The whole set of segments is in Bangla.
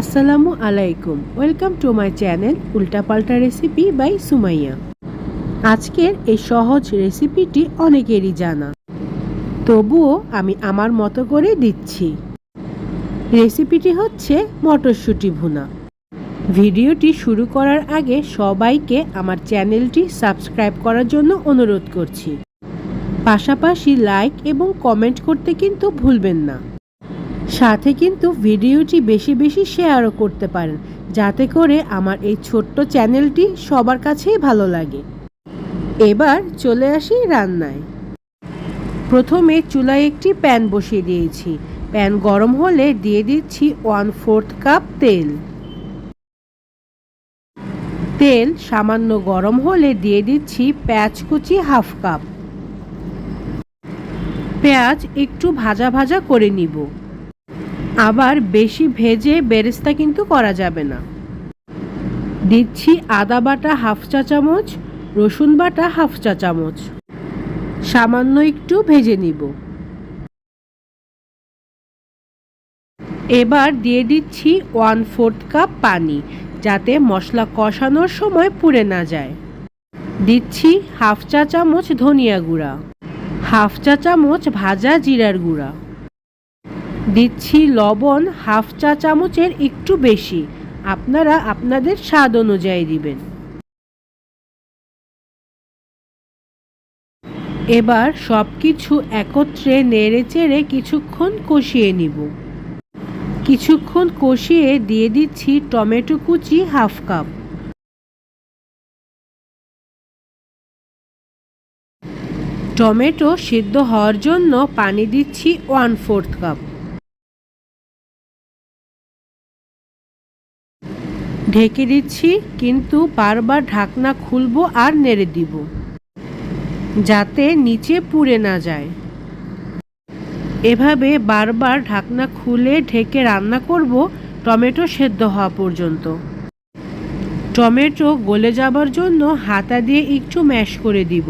আসসালামু আলাইকুম। ওয়েলকাম টু মাই চ্যানেল উল্টাপাল্টা রেসিপি বাই সুমাইয়া। আজকের এই সহজ রেসিপিটি অনেকেরই জানা। তবুও আমি আমার মতো করে দিচ্ছি। রেসিপিটি হচ্ছে মটরশুঁটি ভুনা। ভিডিওটি শুরু করার আগে সবাইকে আমার চ্যানেলটি সাবস্ক্রাইব করার জন্য অনুরোধ করছি। পাশাপাশি লাইক এবং কমেন্ট করতে কিন্তু ভুলবেন না। সাথে কিন্তু ভিডিওটি বেশি বেশি শেয়ারও করতে পারেন, যাতে করে আমার এই ছোট্ট চ্যানেলটি সবার কাছেই ভালো লাগে। এবার চলে আসি রান্নায়। প্রথমে চুলায় একটি প্যান বসিয়ে দিয়েছি। প্যান গরম হলে দিয়ে দিচ্ছি ওয়ান ফোর্থ কাপ তেল। তেল সামান্য গরম হলে দিয়ে দিচ্ছি পেঁয়াজ কুচি হাফ কাপ। পেঁয়াজ একটু ভাজা ভাজা করে নিব। আবার বেশি ভেজে বেরেস্তা কিন্তু করা যাবে না। দিচ্ছি আদা বাটা হাফ চা চামচ, রসুন বাটা হাফ চা চামচ। সামান্য একটু ভেজে নিব। এবার দিয়ে দিচ্ছি ওয়ান ফোর্থ কাপ পানি, যাতে মশলা কষানোর সময় পুড়ে না যায়। দিচ্ছি হাফ চা চামচ ধনিয়া গুঁড়া, হাফ চা চামচ ভাজা জিরার গুঁড়া। দিচ্ছি লবণ হাফ চা চামচের একটু বেশি। আপনারা আপনাদের স্বাদ অনুযায়ী দিবেন। এবার সব কিছু একত্রে নেড়ে চেড়ে কিছুক্ষণ কষিয়ে নিব। কিছুক্ষণ কষিয়ে দিয়ে দিচ্ছি টমেটো কুচি হাফ কাপ। টমেটো সিদ্ধ হওয়ার জন্য পানি দিচ্ছি ওয়ান ফোর্থ কাপ। ঢেকে দিচ্ছি, কিন্তু বারবার ঢাকনা খুলবো আর নেড়ে দিব, যাতে নিচে পুড়ে না যায়। এভাবে বারবার ঢাকনা খুলে ঢেকে রান্না করব, টমেটো সেদ্ধ হওয়া পর্যন্ত। টমেটো গলে যাবার জন্য হাতা দিয়ে একটু ম্যাশ করে দিব।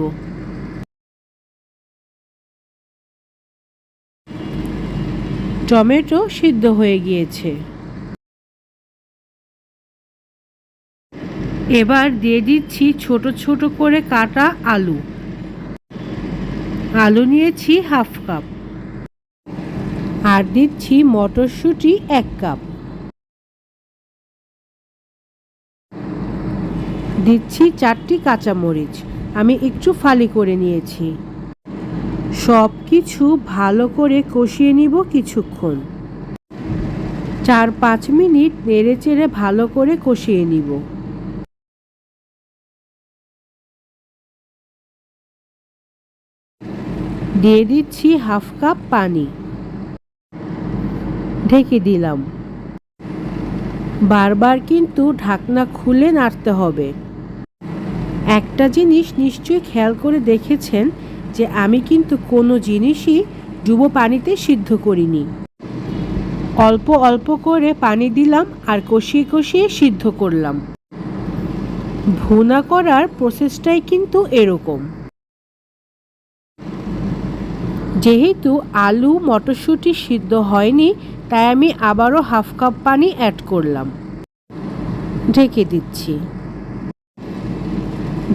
টমেটো সিদ্ধ হয়ে গিয়েছে। এবার দিয়ে দিচ্ছি ছোট ছোট করে কাটা আলু। আলু নিয়েছি হাফ কাপ। আর দিচ্ছি মটরশুঁটি এক কাপ। দিচ্ছি চারটি কাঁচামরিচ। আমি একটু ফালি করে নিয়েছি। সব কিছু ভালো করে কষিয়ে নিব কিছুক্ষণ। চার পাঁচ মিনিট নেড়ে চেড়ে ভালো করে কষিয়ে নিব। দিয়ে দিচ্ছি হাফ কাপ পানি। ঢেকে দিলাম। বারবার কিন্তু ঢাকনা খুলে নাড়তে হবে। একটা জিনিস নিশ্চয়ই খেয়াল করে দেখেছেন যে আমি কিন্তু কোনো জিনিসই ডুবো পানিতে সিদ্ধ করিনি। অল্প অল্প করে পানি দিলাম আর কষিয়ে কষিয়ে সিদ্ধ করলাম। ভুনা করার প্রসেসটাই কিন্তু এরকম। যেহেতু আলু মটরশুঁটি সিদ্ধ হয়নি, তাই আমি আবারও হাফ কাপ পানি অ্যাড করলাম। ঢেকে দিচ্ছি।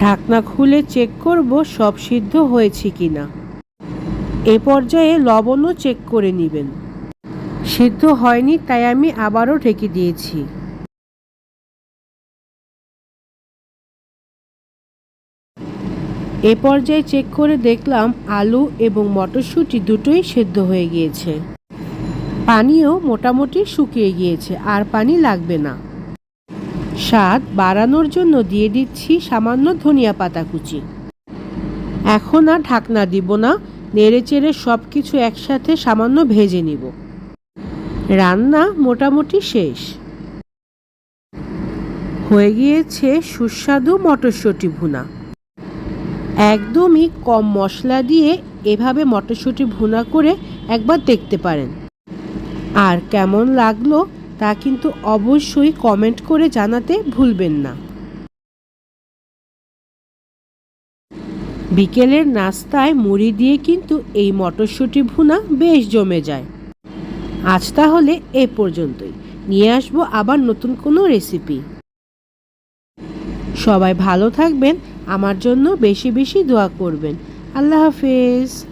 ঢাকনা খুলে চেক করব সব সিদ্ধ হয়েছে কি না এ পর্যায়ে লবণও চেক করে নেবেন। সিদ্ধ হয়নি, তাই আমি আবারও ঢেকে দিয়েছি। এ পর্যায়ে চেক করে দেখলাম আলু এবং মটরশুঁটি দুটোই সেদ্ধ হয়ে গিয়েছে। পানিও মোটামুটি শুকিয়ে গিয়েছে, আর পানি লাগবে না। স্বাদ বাড়ানোর জন্য দিয়ে দিচ্ছি সামান্য ধনিয়া পাতা কুচি। এখন আর ঢাকনা দিব না, নেড়ে চেড়ে সব কিছু একসাথে সামান্য ভেজে নিব। রান্না মোটামুটি শেষ। হয়ে গিয়েছে সুস্বাদু মটরশুঁটি ভুনা। একদমই কম মশলা দিয়ে এভাবে মটরশুঁটি ভুনা করে একবার দেখতে পারেন। আর কেমন লাগল তা কিন্তু অবশ্যই কমেন্ট করে জানাতে ভুলবেন না। বিকেলের নাস্তায় মুড়ি দিয়ে কিন্তু এই মটরশুঁটি ভুনা বেশ জমে যায়। আজ তাহলে এ পর্যন্তই। নিয়ে আসব আবার নতুন কোনো রেসিপি সবাই ভালো থাকবেন আমার জন্য বেশি বেশি দোয়া করবেন। আল্লাহ হাফেজ।